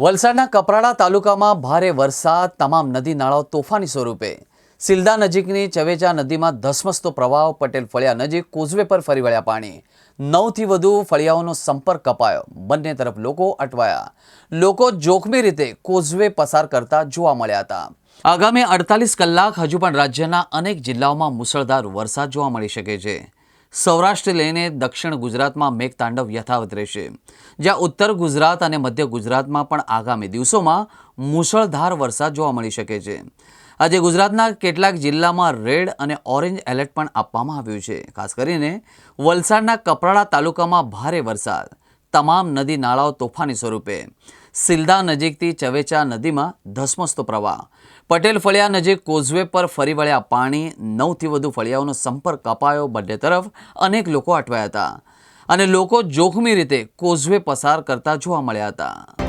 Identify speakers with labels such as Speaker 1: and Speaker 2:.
Speaker 1: વલસાડના કપરાડા તાલુકામાં ભારે વરસાદ, તમામ નદી નાળાઓ તોફાની સ્વરૂપે. સિલદા નજીકની ચવેચા નદીમાં ધસમસતો પ્રવાહ, પટેલ ફળિયા નજીક કોઝવે પર ફરી વળ્યા પાણી. નવથી વધુ ફળિયાઓનો સંપર્ક કપાયો. બંને તરફ લોકો અટવાયા. લોકો જોખમી રીતે કોઝવે પસાર કરતા જોવા મળ્યા હતા. આગામી અડતાલીસ કલાક હજુ પણ રાજ્યના અનેક જિલ્લાઓમાં મુસળધાર વરસાદ જોવા મળી શકે છે. સૌરાષ્ટ્ર લઈને દક્ષિણ ગુજરાતમાં મેઘતાંડવ યથાવત રહેશે. જ્યાં ઉત્તર ગુજરાત અને મધ્ય ગુજરાતમાં પણ આગામી દિવસોમાં મુસળધાર વરસાદ જોવા મળી શકે છે. આજે ગુજરાતના કેટલાક જિલ્લામાં રેડ અને ઓરેન્જ એલર્ટ પણ આપવામાં આવ્યું છે. ખાસ કરીને વલસાડના કપરાડા તાલુકામાં ભારે વરસાદ. તમામ નદી નાળાઓ તોફાની સ્વરૂપે. સિલદા નજીકથી ચવેચા નદીમાં ધસમસતો પ્રવાહ. પટેલ ફળિયા નજીક કોઝવે પર ફરી વળ્યા પાણી, નવથી વધુ ફળિયાઓનો સંપર્ક કપાયો બંને તરફ, અનેક લોકો અટવાયા હતા. અને લોકો જોખમી રીતે કોઝવે પસાર કરતા જોવા મળ્યા હતા.